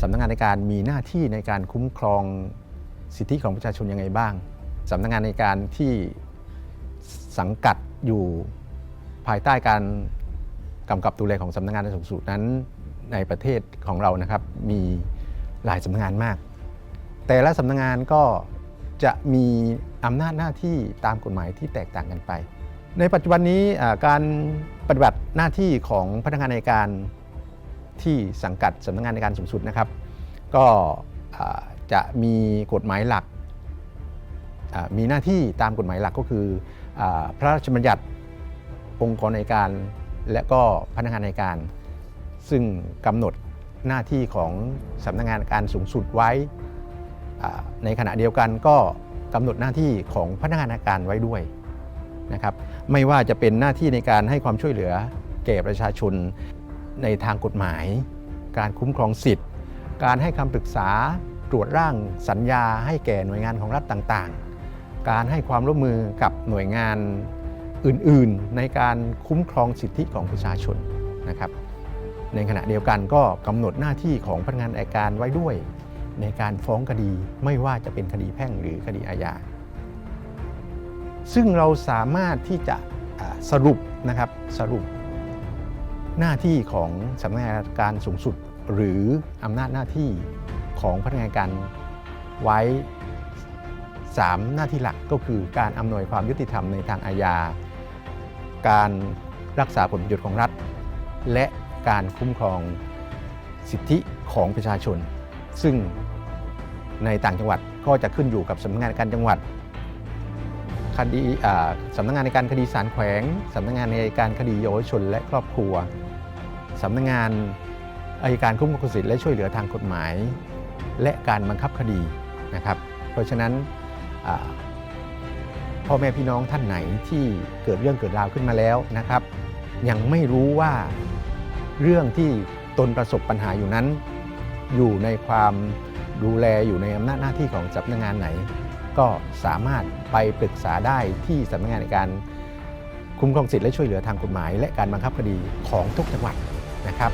สำนักงานในการมีหน้าที่ในการคุ้มครองสิทธิของประชาชนยังไงบ้างสำนักงานในการที่สังกัดอยู่ภายใต้การกำกับดูแลของสำนักงานสูงสุดนั้นในประเทศของเรานะครับ มีหลายสำนักงานมาก แต่ละสำนักงานก็จะมีอำนาจหน้าที่ตามกฎหมายที่แตกต่างกันไป ในปัจจุบันนี้การปฏิบัติหน้าที่ของพนักงานในการ ที่สังกัดสำนักงานในการสูงสุดนะครับ ก็จะมีกฎหมายหลัก มีหน้าที่ตามกฎหมายหลักก็คืออพระราชบัญญัติองค์กรในการ และก็พนักงานในการ ซึ่งกำหนดหน้าที่ของสำนักงานการสูงสุดไว้ ในขณะเดียวกันก็กำหนดหน้าที่ของพนักงานในการไว้ด้วยนะครับ ไม่ว่าจะเป็นหน้าที่ในการให้ความช่วยเหลือแก่ประชาชน ในทางกฎหมาย การคุ้มครองสิทธิ์ การให้คำปรึกษาตรวจร่างสัญญาให้แก่หน่วยงานของรัฐต่างๆ การให้ความร่วมมือกับหน่วยงานอื่นๆ ในการคุ้มครองสิทธิของประชาชนนะครับ ในขณะเดียวกันก็กำหนดหน้าที่ของพนักงานอัยการไว้ด้วย ในการฟ้องคดีไม่ว่าจะเป็นคดีแพ่งหรือคดีอาญา ซึ่งเราสามารถที่จะสรุปนะครับสรุป หน้าที่ของสำนักงานการสูงสุด หรืออำนาจหน้าที่ของพนักงานการไว้ 3 หน้าที่หลักก็คือการอำนวยความยุติธรรมในทางอาญา การรักษาผลประโยชน์ของรัฐ และการคุ้มครองสิทธิของประชาชน ซึ่งในต่างจังหวัดก็จะขึ้นอยู่กับสำนักงานการจังหวัดคดีสำนักงานในการคดีศาลแขวงสำนักงานในการคดีเยาวชนและครอบครัว สำนักงานอายการคุ้มครองสิทธิและช่วยเหลือทางกฎหมาย และการบังคับคดีนะครับ เพราะฉะนั้นพ่อแม่พี่น้องท่านไหนที่เกิดเรื่องเกิดราวขึ้นมาแล้วนะครับ ยังไม่รู้ว่าเรื่องที่ตนประสบปัญหาอยู่นั้น อยู่ในความดูแลอยู่ในอำนาจหน้าที่ของสำนักงานไหน ก็สามารถไปปรึกษาได้ที่สำนักงานในการคุ้มครองสิทธิและช่วยเหลือทางกฎหมาย และการบังคับคดีของทุกจังหวัด นะครับ